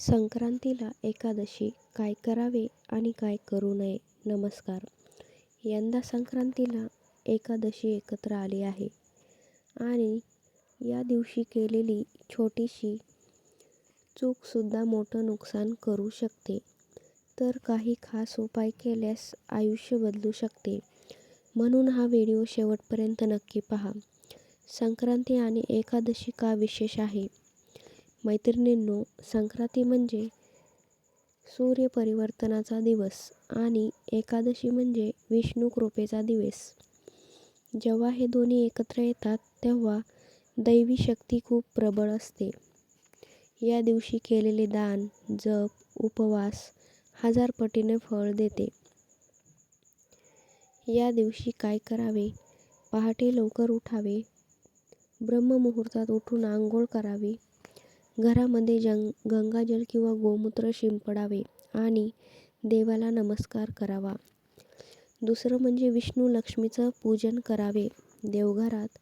संक्रांतीला एकादशी काय करावे आणि काय करू नये? नमस्कार. यंदा संक्रांतीला एकादशी एकत्र आली आहे आणि या दिवशी केलेली छोटीशी चूकसुद्धा मोठं नुकसान करू शकते. तर काही खास उपाय केल्यास आयुष्य बदलू शकते. म्हणून हा व्हिडिओ शेवटपर्यंत नक्की पहा. संक्रांती आणि एकादशी का विशेष आहे? मैत्रिणींनो संक्रांती म्हणजे सूर्यपरिवर्तनाचा दिवस आणि एकादशी म्हणजे विष्णू कृपेचा दिवस. जेव्हा हे दोन्ही एकत्र येतात तेव्हा दैवी शक्ती खूप प्रबळ असते. या दिवशी केलेले दान जप उपवास हजार पटीने फळ देते. या दिवशी काय करावे? पहाटे लवकर उठावे. ब्रह्ममुहूर्तात उठून आंघोळ करावी. घरामध्ये जंग गंगाजल किंवा गोमूत्र शिंपडावे आणि देवाला नमस्कार करावा. दुसरं म्हणजे विष्णू लक्ष्मीचं पूजन करावे. देवघरात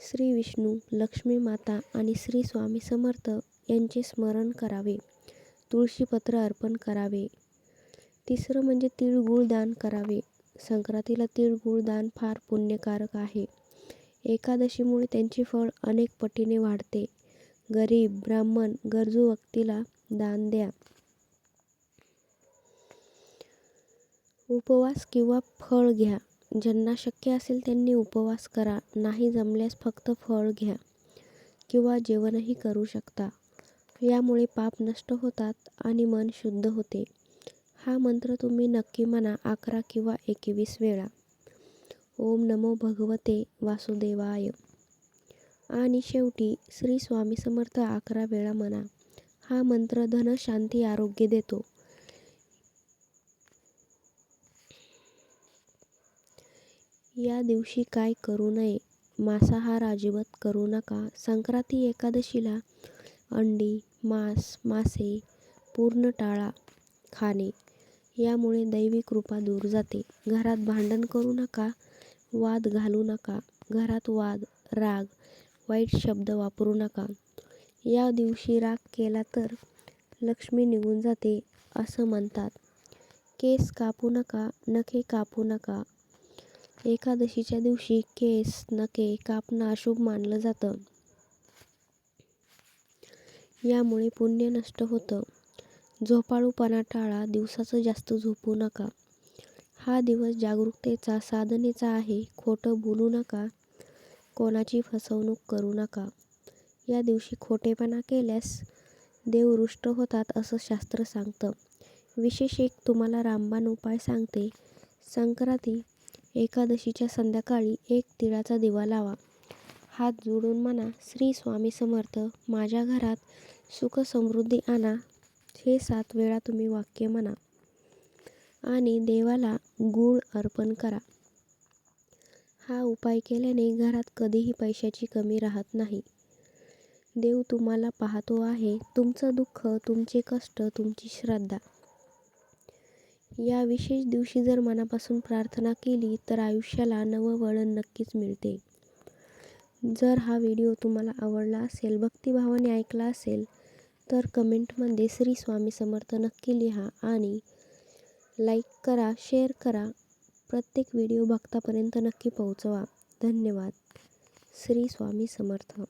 श्री विष्णू लक्ष्मी माता आणि श्री स्वामी समर्थ यांचे स्मरण करावे. तुळशीपत्र अर्पण करावे. तिसरं म्हणजे तिळगुळ दान करावे. संक्रांतीला तिळगुळ दान फार पुण्यकारक आहे. एकादशीमुळे त्यांचे फळ अनेक पटीने वाढते. गरीब ब्राह्मण गरजू व्यक्तीला दान द्या. उपवास किंवा फळ घ्या. ज्यांना शक्य असेल त्यांनी उपवास करा. नाही जमल्यास फक्त फळ घ्या किंवा जेवणही करू शकता. यामुळे पाप नष्ट होतात आणि मन शुद्ध होते. हा मंत्र तुम्ही नक्की म्हणा अकरा किंवा एकवीस वेळा. ओम नमो भगवते वासुदेवाय. आणि शेवटी श्री स्वामी समर्थ अकरा वेळा म्हणा हा मंत्र धन शांती आरोग्य देतो. या दिवशी काय करू नये मांसाहार अजिबात करू नका. संक्रांती एकादशीला अंडी मांस मासे पूर्ण टाळा खाणे यामुळे दैवी कृपा दूर जाते. घरात भांडण करू नका वाद घालू नका. घरात वाद राग वाईट शब्द वापरू नका. या दिवशी राग केला तर लक्ष्मी निघून जाते असं म्हणतात. केस कापू नका नखे कापू नका. एकादशीच्या दिवशी केस नखे कापणं अशुभ मानलं जातं. यामुळे पुण्य नष्ट होतं. झोपाळूपणा टाळा दिवसाचं जास्त झोपू नका. हा दिवस जागरूकतेचा साधनेचा आहे. खोटं बोलू नका. कोणाची फसवणूक करू नका. या दिवशी खोटेपणा केल्यास देव रुष्ट होतात असं शास्त्र सांगतं. विशेष एक तुम्हाला रामबाण उपाय सांगते. संक्रांती एकादशीच्या संध्याकाळी एक तिळाचा दिवा लावा. हात जोडून म्हणा श्री स्वामी समर्थ माझ्या घरात सुख समृद्धी आणा. हे सात वेळा तुम्ही वाक्य म्हणा आणि देवाला गूळ अर्पण करा. हा उपाय केल्याने घरात कधीही पैशाची कमी राहत नाही. देव तुम्हाला पाहतो आहे. तुमचं दुःख तुमचे कष्ट तुमची श्रद्धा. या विशेष दिवशी जर मनापासून प्रार्थना केली तर आयुष्याला नवं वळण नक्कीच मिळते. जर हा व्हिडिओ तुम्हाला आवडला असेल भक्तिभावाने ऐकला असेल तर कमेंटमध्ये श्री स्वामी समर्थ नक्की लिहा आणि लाईक करा शेअर करा. प्रत्येक व्हिडिओ भक्तापर्यंत नक्की पोहोचवा. धन्यवाद. श्री स्वामी समर्थ.